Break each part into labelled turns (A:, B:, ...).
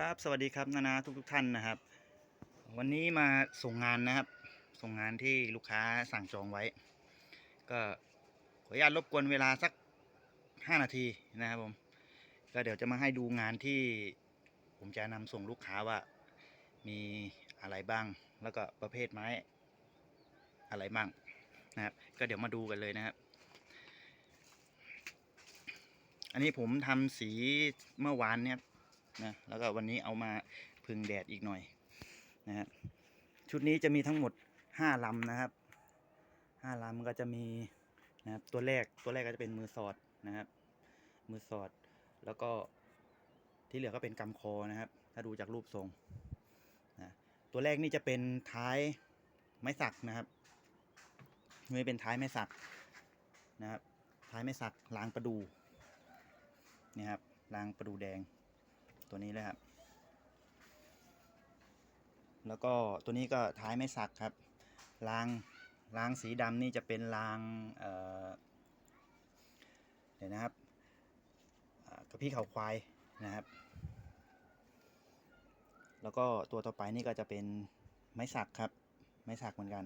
A: ครับสวัสดีครับนานาทุกทุกท่านนะครับ วันนี้มาส่งงานนะครับ ส่งงานที่ลูกค้าสั่งจองไว้ ก็ขออนุญาตรบกวนเวลาสักห้านาทีนะครับผมก็เดี๋ยวจะมาให้ดูงานที่ผมจะนำส่งลูกค้าว่า มีอะไรบ้าง แล้วก็ประเภทไม้อะไรบ้างนะครับ ก็เดี๋ยวมาดูกันเลยนะครับ อันนี้ผมทำสีเมื่อวานเนี่ย นะแล้วก็วันนี้เอามาพึ่งแดดอีกหน่อยนะครับชุดนี้จะมีทั้งหมดห้าลำนะครับห้าลำก็จะมีนะครับตัวแรกตัวแรกก็จะเป็นมือสอดนะครับ มือสอดแล้วก็ที่เหลือก็เป็นกำคอนะครับ ถ้าดูจากรูปทรงนะตัวแรกนี่จะเป็นท้ายไม้สักนะครับนี่เป็นท้ายไม้สักนะครับ ท้ายไม้สักลางประดูนี่ครับลางประดูแดง ตัวนี้เลยครับ แล้วก็ตัวนี้ก็ท้ายไม่สักครับรางรางสีดำนี่จะเป็นรางเอ่อเดี๋ยวนะครับกระพี่เขาควายนะครับ แล้วก็ตัวต่อไปนี่ก็จะเป็นไม้สักครับ ไม้สักเหมือนกัน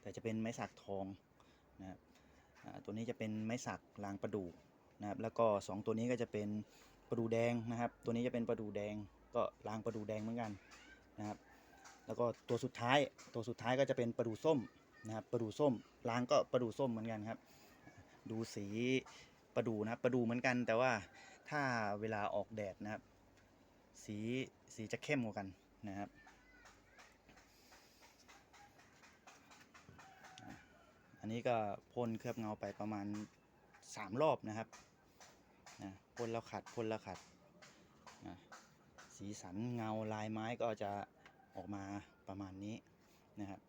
A: แต่จะเป็นไม้สักทองนะครับตัวนี้จะเป็นไม้สักรางประดูนะครับ แล้วก็สองตัวนี้ก็จะเป็น ประดูแดงนะครับ ตัวนี้จะเป็นประดูแดงก็ล้างประดูแดงเหมือนกันนะครับ แล้วก็ตัวสุดท้ายตัวสุดท้ายก็จะเป็นประดูส้มนะครับประดูส้มล้างก็ประดูส้มเหมือนกันครับ ดูสีประดูนะครับประดูเหมือนกัน แต่ว่าถ้าเวลาออกแดดนะครับ สีสีจะเข้มกว่ากันนะครับอันนี้ก็พ่นเคลือบเงาไปประมาณสามรอบนะครับ พ่นแล้วขัดพ่นแล้วขัดนะสีสันเงาลายไม้ก็จะออกมาประมาณนี้นะครับ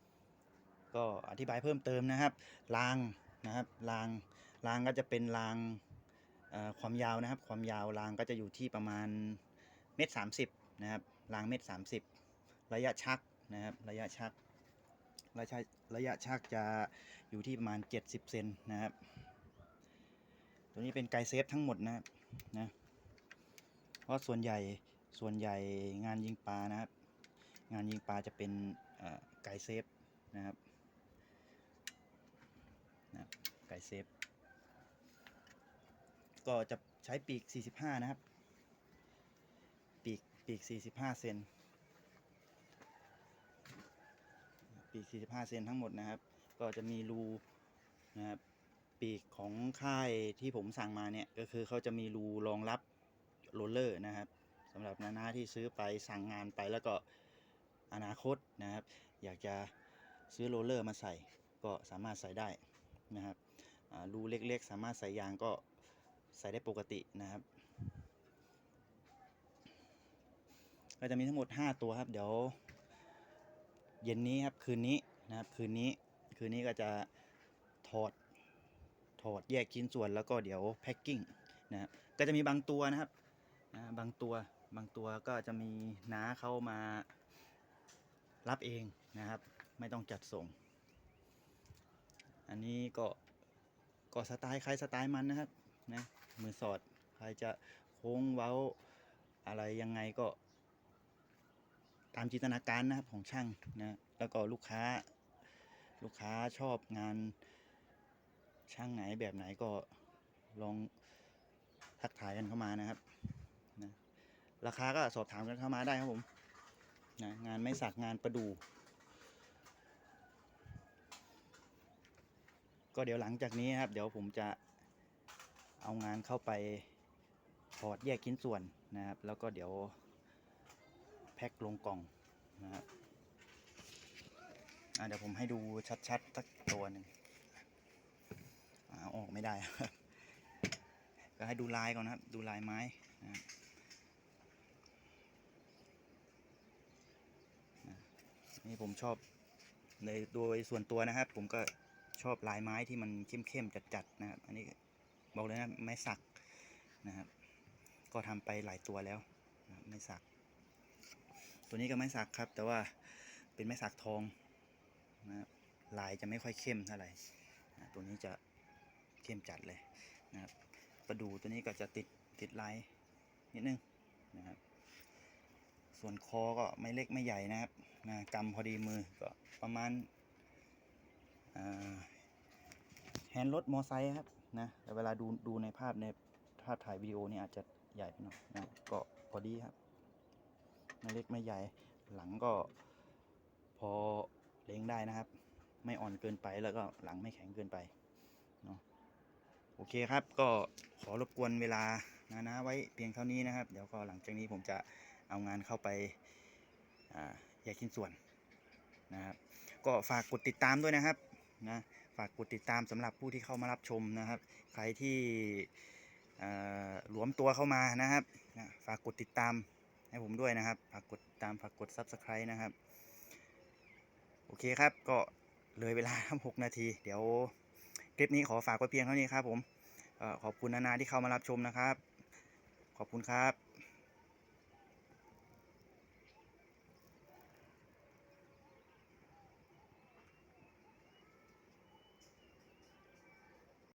A: ก็อธิบายเพิ่มเติมนะครับรางนะครับรางรางก็จะเป็นรางความยาวนะครับ ความยาวรางก็จะอยู่ที่ประมาณเมตรสามสิบนะครับรางเมตรสามสิบระยะชักนะครับระยะชักระยะระยะชักจะอยู่ที่ประมาณ 70 เซนนะครับ ตัวนี้เป็นไกด์เซฟทั้งหมดนะครับ นะเพราะส่วนใหญ่ส่วนใหญ่งานยิงปลานะครับ งานยิงปลาจะเป็นไกเซฟนะครับนะไกเซฟ ก็จะใช้ปีก 45 นะครับ ปีกปีก 45 เซนปีก 45 เซนทั้งหมดนะครับ ก็จะมีรูนะครับ ปีกของค่ายที่ผมสั่งมาเนี่ย ก็คือเขาจะมีรูรองรับโรลเลอร์นะครับสำหรับนานาที่ซื้อไปสั่งงานไปแล้วก็อนาคตนะครับ อยากจะซื้อโรลเลอร์มาใส่ก็สามารถใส่ได้นะครับรูเล็กๆ สามารถใส่ยางก็ใส่ได้ปกตินะครับ ก็จะมีทั้งหมด 5 ตัวครับ เดี๋ยวเย็นนี้ครับคืนนี้นะครับคืนนี้คืนนี้ก็จะถอด ถอดแยกชิ้นส่วนแล้วก็เดี๋ยวแพ็คกิ้งนะครับก็จะมีบางตัวนะครับนะบางตัวบางตัวก็จะมีน้าเข้ามารับเองนะครับ ไม่ต้องจัดส่ง อันนี้ก็ก็สไตล์ใครสไตล์มันนะครับนะมือสอดใครจะโค้งเว้าอะไรยังไงก็ ตามจินตนาการนะครับของช่างนะแล้วก็ลูกค้า ลูกค้าชอบงาน ช่างไหนแบบไหนก็ลองทักทายกันเข้ามานะครับนะราคาก็สอบถามกันเข้ามาได้ครับผมนะงานไม่สักงานประดู ก็เดี๋ยวหลังจากนี้ครับเดี๋ยวผมจะเอางานเข้าไปถอดแยกชิ้นส่วนนะครับ แล้วก็เดี๋ยวแพ็คลงกล่องนะครับเดี๋ยวผมให้ดูชัดๆสักตัวหนึ่ง เอาออกไม่ได้ก็ให้ดูลายก่อนนะครับ ดูลายไม้นะครับนี่ผมชอบในโดยส่วนตัวนะครับ ผมก็ชอบลายไม้ที่มันเข้มๆจัดๆนะครับ อันนี้บอกเลยนะไม้สักนะครับ ก็ทำไปหลายตัวแล้วนะไม้สัก ตัวนี้ก็ไม้สักครับ แต่ว่าเป็นไม้สักทองนะลายจะไม่ค่อยเข้มเท่าไหร่ตัวนี้จะ เข้มจัดเลยนะครับประดูตัวนี้ก็จะติดติดลายนิดนึงนะครับ ส่วนคอก็ไม่เล็กไม่ใหญ่นะครับนะกำพอดีมือก็ประมาณอ่าแฮนด์รถมอไซค์ครับนะแต่เวลาดูดูในภาพในถ้าถ่ายวิดีโอนี่อาจจะใหญ่ไปหน่อยนะก็พอดีครับไม่เล็กไม่ใหญ่หลังก็พอเลี้ยงได้นะครับ ไม่อ่อนเกินไปแล้วก็หลังไม่แข็งเกินไป โอเคครับก็ขอรบกวนเวลานะนะไว้เพียงเท่านี้นะครับ เดี๋ยวก็หลังจากนี้ผมจะเอางานเข้าไปแยกชิ้นส่วนนะครับ ก็ฝากกดติดตามด้วยนะครับนะฝากกดติดตามสำหรับผู้ที่เข้ามารับชมนะครับ ใครที่หลวมตัวเข้ามานะครับนะฝากกดติดตามให้ผมด้วยนะครับ ฝากกดติดตามฝากกด subscribe นะครับ โอเคครับก็เลยเวลาครับ6นาที เดี๋ยว คลิปนี้ขอฝากไว้เพียงเท่านี้ครับผมขอบคุณนานาที่เข้ามารับชมนะครับ ขอบคุณครับ